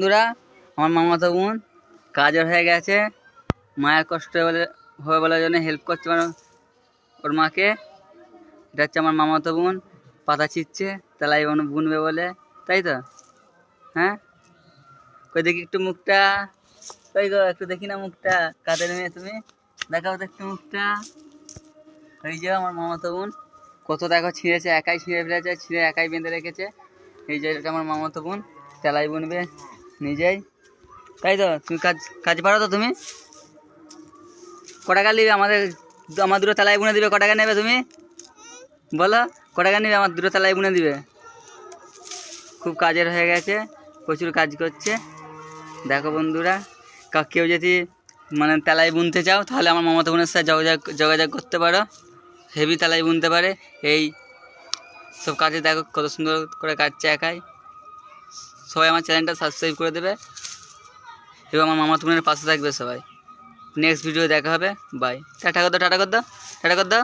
বন্ধুরা, আমার মামাতো বোন কাজের হয়ে গেছে। মায়ের কষ্ট বলে বলার জন্য হেল্প করছে আমার ওর মাকে। এটা হচ্ছে আমার মামাতো বোন, পাতা ছিঁড়ছে, তালাই বোন বুনবে বলে, তাই তো? হ্যাঁ? কই দেখি একটু মুখটা। কই গো, একটু দেখি না মুখটা কাদের মেয়ে তুমি। দেখাও তো একটু মুখটা। এই যে আমার মামাতো বোন, কত দেখো ছিঁড়েছে, একাই ছিঁড়ে ফেলেছে, ছিঁড়ে একাই বেঁধে রেখেছে। এই যে এটা আমার মামাতো বোন, তেলাই বুনবে। নিজেই। তাই তো? তুমি কাজ কাজ পারো তো তুমি? ক টাকা নিবে? আমাদের আমার দুটো তেলাই বুনে দিবে। ক টাকা নেবে তুমি? বলো ক টাকা নিবে? আমার দুটো তেলাই বুনে দিবে। খুব কাজের হয়ে গেছে, প্রচুর কাজ করছে। দেখো বন্ধুরা কেউ যদি মানে তেলাই বুনতে চাও, তাহলে আমার মামাতো বোনের সাথে যোগাযোগ যোগাযোগ করতে পারো। হেভি তেলাই বুনতে পারে। এই সব কাজে দেখো কত সুন্দর করে কাটছে একাই। সবাই আমার চ্যানেলটা সাবস্ক্রাইব করে দেবে। এবং আমার মামা তুমি পাশে থাকবে সবাই। নেক্সট ভিডিও দেখা হবে। বাই টাটা কদ্দা টাটা কদ্দা টাটা কর দাও